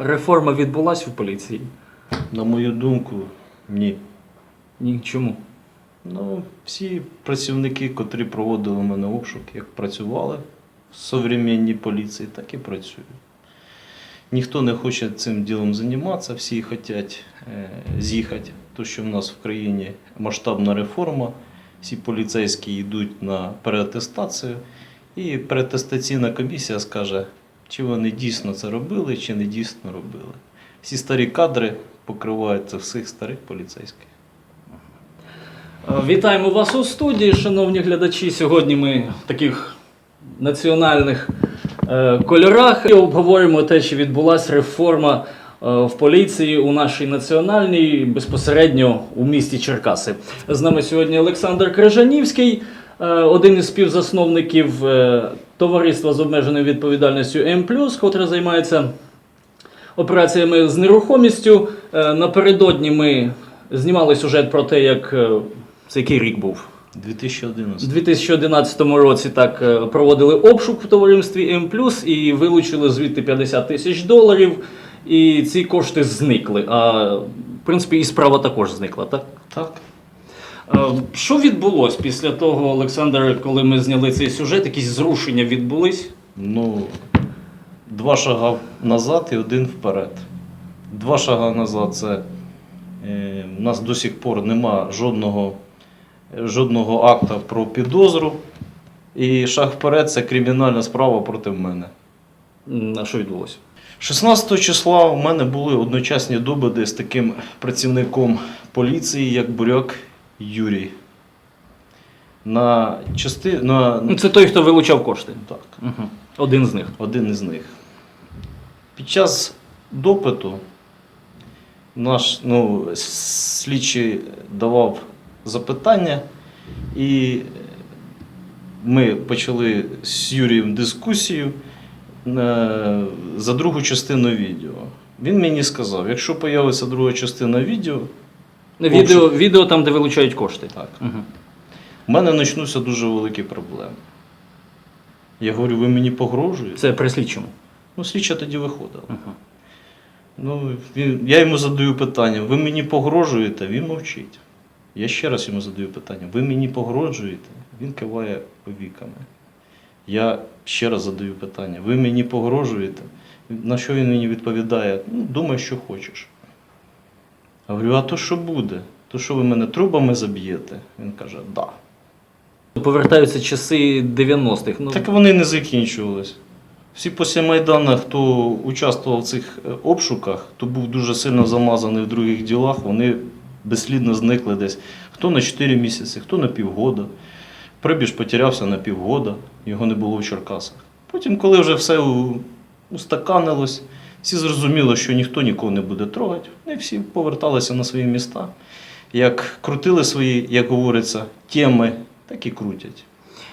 реформа відбулась в поліції? На мою думку, ні. Ні, чому? Ну, всі працівники, котрі проводили мене обшук, як працювали в современній поліції, так і працюють. Ніхто не хоче цим ділом займатися, всі хочуть е, з'їхати. То, що в нас в країні масштабна реформа, всі поліцейські йдуть на переатестацію, і переатестаційна комісія скаже, чи вони дійсно це робили, чи не дійсно робили. Всі старі кадри покриваються всіх старих поліцейських. Е, Вітаємо вас у студії, шановні глядачі. Сьогодні ми в таких національних е, кольорах і обговорюємо те, чи відбулася реформа е, в поліції у нашій національній безпосередньо у місті Черкаси. З нами сьогодні Олександр Крижанівський, один із співзасновників товариства з обмеженою відповідальністю М+, котре займається операціями з нерухомістю. Е, Напередодні ми знімали сюжет про те, як е, це який рік був. У 2011. 2011 році так е, проводили обшук в товаристві М+, і вилучили звідти 50 тисяч доларів, і ці кошти зникли. А в принципі і справа також зникла, так? Так. Е, Що відбулось після того, Олександр, коли ми зняли цей сюжет, якісь зрушення відбулись? Ну, два шага назад і один вперед. Два шага назад це е, у нас до сих пор нема жодного, жодного акта про підозру. І шаг вперед це кримінальна справа проти мене. М, А що відбулося? 16 числа у мене були одночасні добиди з таким працівником поліції, як Буряк Юрій. На части... на... Ну, Це той, хто вилучав кошти. Так. Угу. Один з них. один із них. Під час допиту наш ну, слідчий давав запитання, і ми почали з Юрієм дискусію е, за другу частину відео. Він мені сказав, якщо появиться друга частина відео, Відео, відео там, де вилучають кошти. так, Угу. у мене почнуться дуже великі проблеми. Я говорю, ви мені погрожуєте? Це при слідчому. Ну, слідча тоді виходила. Угу. Ну, він, я йому задаю питання, ви мені погрожуєте? Він мовчить. Я ще раз йому задаю питання, ви мені погрожуєте? Він киває повіками. Я ще раз задаю питання, ви мені погрожуєте? На що він мені відповідає? Ну, думай, що хочеш. Я говорю, а то що буде? То що ви мене трубами заб'єте? Він каже, да. Повертаються часи 90-х. Ну, Так вони не закінчувались. Всі після Майдана, хто участвував в цих е, обшуках, хто був дуже сильно замазаний в других ділах, вони безслідно зникли десь. Хто на 4 місяці, хто на півгода. Прибіж потерявся на півгода, його не було в Черкасах. Потім, коли вже все устаканилось, всі зрозуміли, що ніхто нікого не буде трогати, вони всі поверталися на свої міста. Як крутили свої, як говориться, теми, так і крутять.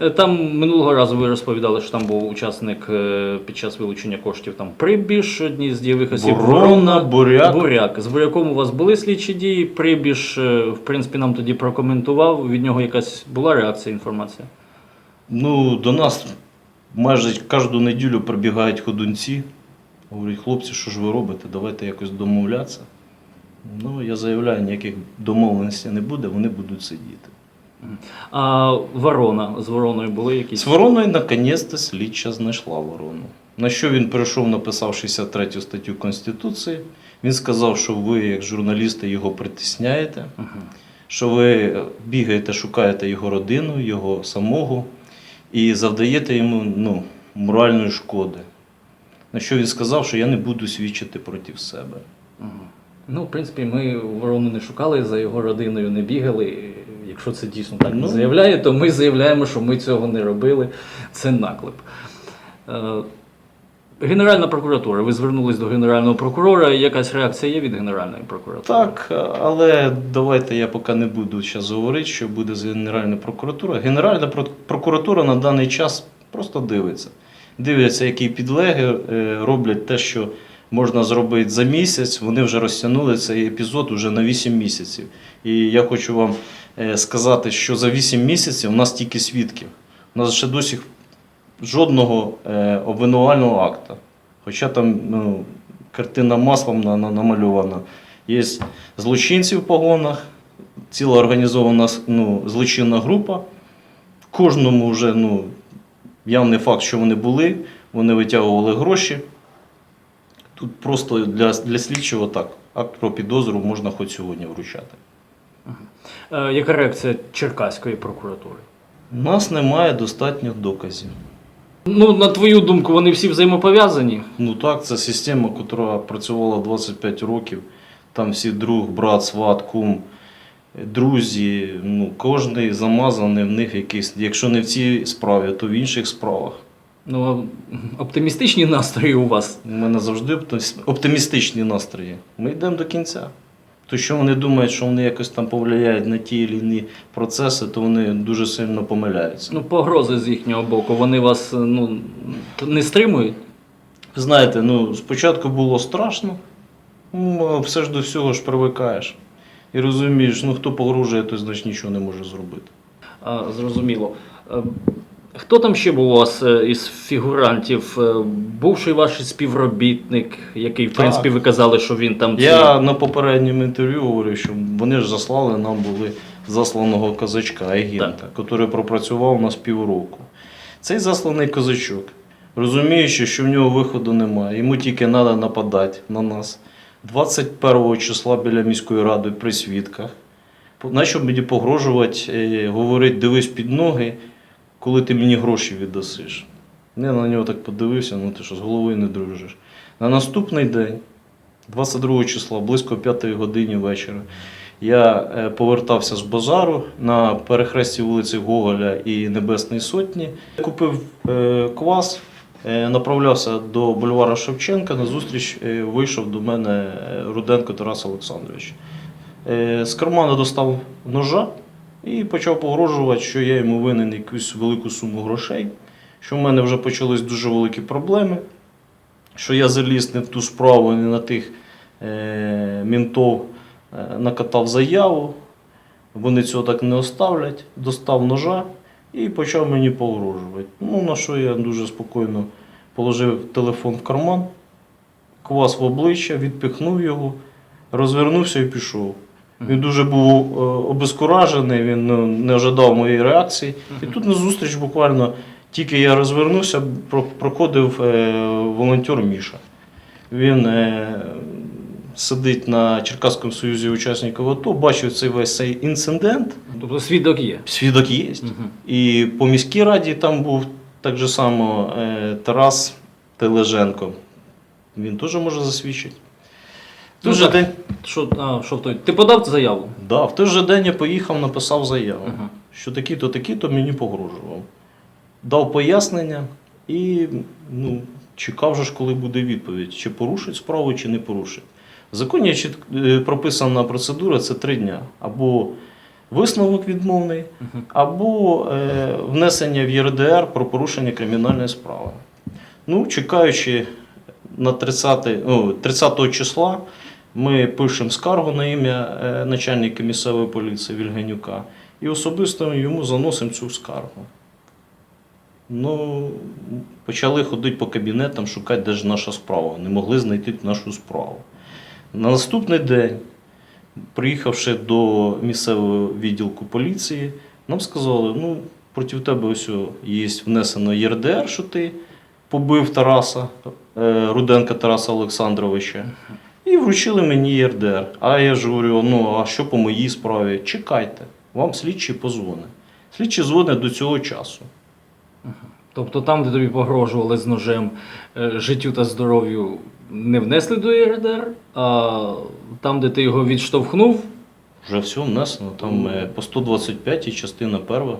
Е, Там минулого разу ви розповідали, що там був учасник е, під час вилучення коштів там Прибіж, одні з дієвих осіб. Ворона, Буряк. Буряк. З Буряком у вас були слідчі дії. Прибіж, е, в принципі, нам тоді прокоментував. Від нього якась була реакція, інформація. Ну, до нас майже кожну неділю прибігають ходунці. Говорять, хлопці, що ж ви робите? Давайте якось домовлятися. Ну, я заявляю, ніяких домовленостей не буде, вони будуть сидіти. А Ворона з Вороною були якісь? З вороною наконець-то слідча знайшла ворону. На що він прийшов, написав 63 статтю Конституції. Він сказав, що ви, як журналісти, його притисняєте, Мгм. що ви бігаєте, шукаєте його родину, його самого і завдаєте йому ну, моральної шкоди. На що він сказав, що я не буду свідчити проти себе. Ну, в принципі, ми Ворону не шукали, за його родиною не бігали. Якщо це дійсно так Ну. заявляє, то ми заявляємо, що ми цього не робили. Це наклеп. Е, Генеральна прокуратура. Ви звернулись до генерального прокурора. Якась реакція є від Генеральної прокуратури? Так, але давайте я поки не буду зараз говорити, що буде з Генеральною прокуратурою. Генеральна прокуратура на даний час просто дивиться. Дивляться, які підлеги е, роблять те, що можна зробити за місяць. Вони вже розтягнули цей епізод вже на 8 місяців. І я хочу вам е, сказати, що за 8 місяців у нас тільки свідків. У нас ще досі жодного е, обвинувального акта. Хоча там ну, картина маслом на, на, намальована. Є злочинці в погонах, ціла організована ну, злочинна група. Кожному вже ну, явний факт, що вони були, вони витягували гроші. Тут просто для, для слідчого так, акт про підозру можна хоч сьогодні вручати. Е, яка реакція Черкаської прокуратури? У нас немає достатньо доказів. Ну, на твою думку, вони всі взаємопов'язані? Ну так, це система, яка працювала 25 років. Там всі друг, брат, сват, кум, друзі. Ну, кожний замазаний в них якийсь, якщо не в цій справі, то в інших справах. Ну, а оптимістичні настрої у вас. У мене завжди оптимістичні настрої. Ми йдемо до кінця. То що вони думають, що вони якось там повлияють на ті чи інші процеси, то вони дуже сильно помиляються. Ну, погрози з їхнього боку, вони вас ну, не стримують? Знаєте, ну, спочатку було страшно, ну, все ж до всього ж привикаєш. І розумієш, ну хто погрожує, той значить нічого не може зробити. А, зрозуміло. Е, Хто там ще був у вас е, із фігурантів? Е, Бувший ваш співробітник, який, в принципі, ви казали, що він там. Я на попередньому інтерв'ю говорив, що вони ж заслали нам були засланого козачка, агента, який пропрацював у нас півроку. Цей засланий козачок, розуміючи, що в нього виходу немає, йому тільки треба нападати на нас. 21 числа біля міської ради при свідках. Почав мені погрожувати, е, говорить, дивись під ноги, коли ти мені гроші віддасиш. Я на нього так подивився, ну ти що з головою не дружиш. На наступний день, 22 числа, близько 5 годині вечора, я е, повертався з базару на перехресті вулиці Гоголя і Небесної Сотні. Купив е, квас, направлявся до бульвара Шевченка. На зустріч е, вийшов до мене е, Руденко Тарас Олександрович. Е, З кармана достав ножа і почав погрожувати, що я йому винен якусь велику суму грошей, що в мене вже почались дуже великі проблеми, що я заліз не в ту справу, не на тих е, мінтов е, накатав заяву. Вони цього так не оставлять, достав ножа і почав мені погрожувати. Ну, на що я дуже спокійно положив телефон в карман, квас в обличчя, відпихнув його, розвернувся і пішов. Він дуже був е, обескуражений, він не ожидав моєї реакції. І тут на зустріч буквально тільки я розвернувся, проходив е, волонтер Міша. Він е, сидить на Черкаському союзі учасників АТО, бачив цей весь цей інцидент. Тобто свідок є. Свідок є. Мгм. І по міській раді там був так же само е, Тарас Тележенко. Він теж може засвідчити. Той Ну, же день, Що, а, що в той? Ти подав заяву? да, в той же день я поїхав, написав заяву, Ага. що такі-то, такі-то мені погрожував. Дав пояснення і ну, чекав же ж, коли буде відповідь, чи порушить справу, чи не порушить. В законі е, прописана процедура це три дня. Або висновок відмовний, або е, внесення в ЄРДР про порушення кримінальної справи. Ну, чекаючи на 30, ну, 30 числа, ми пишемо скаргу на ім'я е, начальника місцевої поліції Вільганюка і особисто йому заносимо цю скаргу. Ну, почали ходити по кабінетам, шукати, де ж наша справа. Не могли знайти нашу справу. На наступний день, приїхавши до місцевого відділку поліції, нам сказали, ну, проти тебе ось є внесено ЄРДР, що ти побив Тараса, е, Руденка Тараса Олександровича. І вручили мені ЄРДР. А я ж говорю, ну а що по моїй справі? Чекайте, вам слідчий позвонить. Слідчий дзвонить до цього часу. Тобто там, де тобі погрожували з ножем е, життю та здоров'ю, не внесли до ЄРДР, а там, де ти його відштовхнув, Вже все внесено. Там е, по 125 частина перша.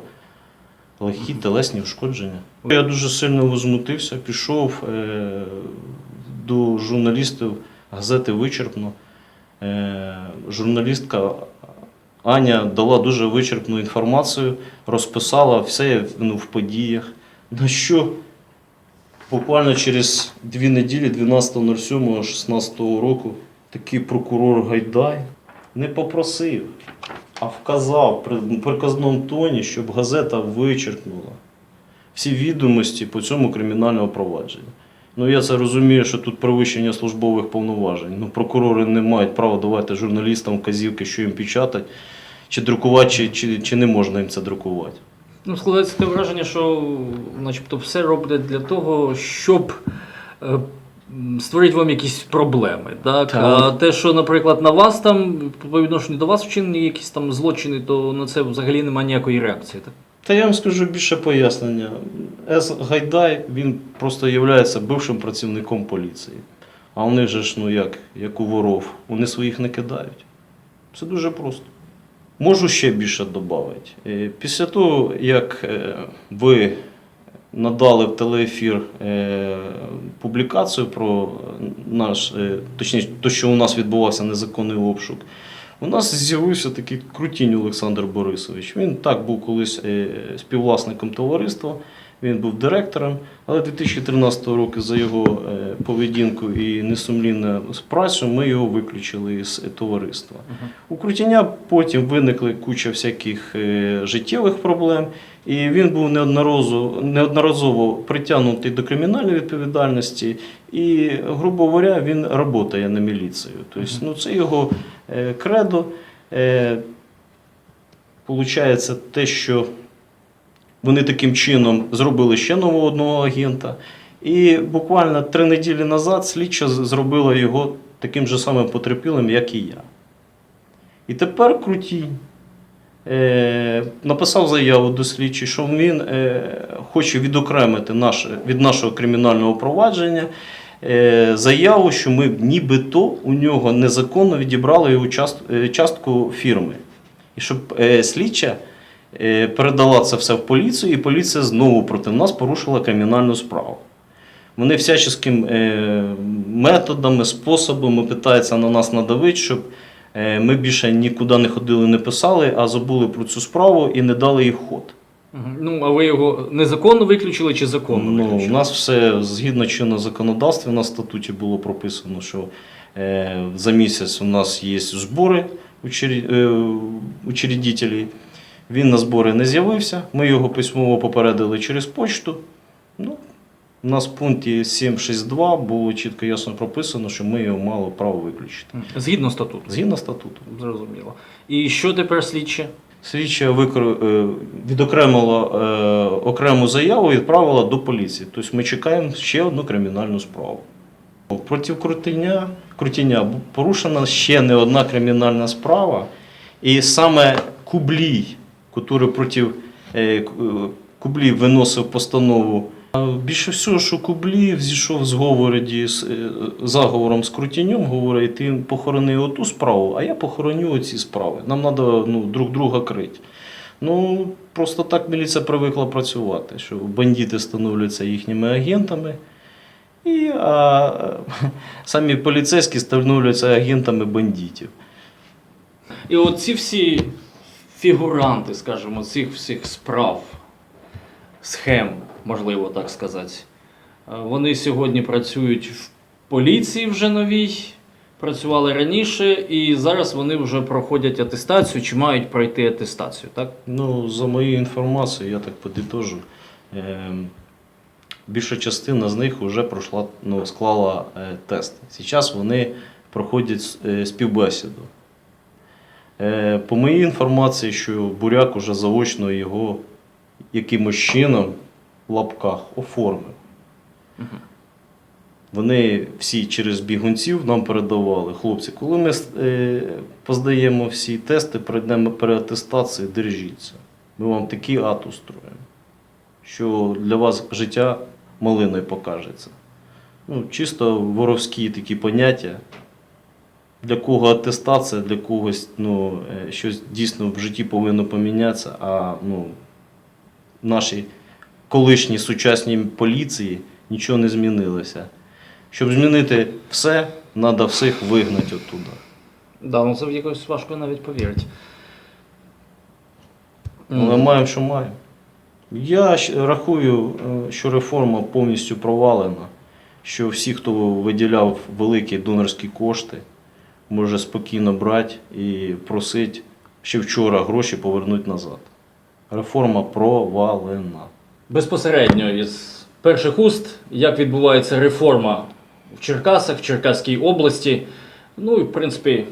Легкі телесні ушкодження. Я дуже сильно возмутився, пішов е, до журналістів газети вичерпно. Журналістка Аня дала дуже вичерпну інформацію, розписала все ну, в подіях. На що буквально через дві неділі, 12.07.16 року, такий прокурор Гайдай не попросив, а вказав при приказному тоні, щоб газета вичеркнула всі відомості по цьому кримінальному провадженню. Ну я це розумію, що тут перевищення службових повноважень. Ну, прокурори не мають права давати журналістам вказівки, що їм печатати, чи друкувати, чи, чи, чи не можна їм це друкувати. Ну, складається таке враження, що начебто все роблять для того, щоб е, створити вам якісь проблеми. Так? Так. А те, що, наприклад, на вас там, по відношенню до вас вчинені якісь там злочини, то на це взагалі немає ніякої реакції. Так? Та я вам скажу більше пояснення. С. Гайдай він просто є бившим працівником поліції. А вони же ж, ну як, як у воров, вони своїх не кидають. Це дуже просто. Можу ще більше додати. Е, Після того, як е, ви надали в телеефір е, публікацію про наш, точніше, те, що у нас відбувався незаконний обшук, у нас з'явився такий крутінь Олександр Борисович. Він так був колись співвласником товариства, він був директором, але 2013 року за його е, поведінку і несумлінну працю ми його виключили з товариства. У Крутіня потім виникли куча всяких е, життєвих проблем, і він був неодноразово, неодноразово притягнутий до кримінальної відповідальності. І, грубо говоря, він працює на міліцію. Тобто, ну, це його е, кредо. Получається те, що вони таким чином зробили ще нового одного агента. І буквально три неділі назад слідча зробила його таким же самим потерпілим, як і я. І тепер Крутінь е, написав заяву до слідчі, що він е, хоче відокремити наше, від нашого кримінального провадження е, заяву, що ми нібито у нього незаконно відібрали його част, е, частку фірми. І щоб е, слідча передала це все в поліцію, і поліція знову проти нас порушила кримінальну справу. Вони всяческим е, методами, способами питаються на нас надавити, щоб е, ми більше нікуди не ходили, не писали, а забули про цю справу і не дали їй ход. Ну, а ви його незаконно виключили чи законно Ну, у нас все згідно чинного законодавства, на статуті було прописано, що е, за місяць у нас є збори е, учредителей. Він на збори не з'явився. Ми його письмово попередили через почту. Ну, у нас в пункті 7.6.2 було чітко ясно прописано, що ми його мали право виключити. Згідно статуту. Згідно статуту. Зрозуміло. І що тепер слідче? Слідча е, відокремила е, окрему заяву і відправила до поліції. Тобто ми чекаємо ще одну кримінальну справу. Проти Крутиня бу- порушена ще не одна кримінальна справа. І саме Кублій, який проти е, е, виносив постанову. Більше всього, що Кублієв зійшов з говореді з е, заговором з Крутіньом, говорить, ти похорони оту справу, а я похороню оці справи. Нам треба ну, друг друга крити. Ну, просто так міліція привикла працювати, що бандити становляться їхніми агентами, і а, самі поліцейські становляться агентами бандитів. І от ці всі фігуранти, скажімо, цих всіх справ, схем, можливо так сказати, е, вони сьогодні працюють в поліції вже новій, працювали раніше, і зараз вони вже проходять атестацію чи мають пройти атестацію, так? Ну, за моєю інформацією, я так подитожу, е, більша частина з них вже пройшла, ну, склала е, тест. Зараз вони проходять співбесіду. Е, по моїй інформації, що буряк уже заочно його якимось чином в лапках оформив. Вони всі через бігунців нам передавали. Хлопці, коли ми е, поздаємо всі тести, пройдемо переатестацію, держіться. Ми вам такий ад устроїмо, що для вас життя малиною покажеться. Ну, чисто воровські такі поняття. Для кого атестація, для когось ну, е, щось дійсно в житті повинно помінятися, а ну, нашій колишній сучасній поліції нічого не змінилося. Щоб змінити все, треба всіх вигнати оттуда. Да, ну це в якось важко навіть повірити. Але маємо, що маємо. Я рахую, е, що реформа повністю провалена, що всі, хто виділяв великі донорські кошти, може спокійно брати і просити ще вчора гроші повернути назад. Реформа провалена. Безпосередньо із перших уст, як відбувається реформа в Черкасах, в Черкаській області. Ну і в принципі,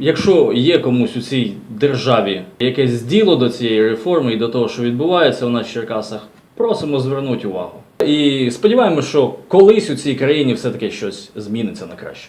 якщо є комусь у цій державі якесь діло до цієї реформи і до того, що відбувається у нас в Черкасах, просимо звернути увагу. І сподіваємося, що колись у цій країні все-таки щось зміниться на краще.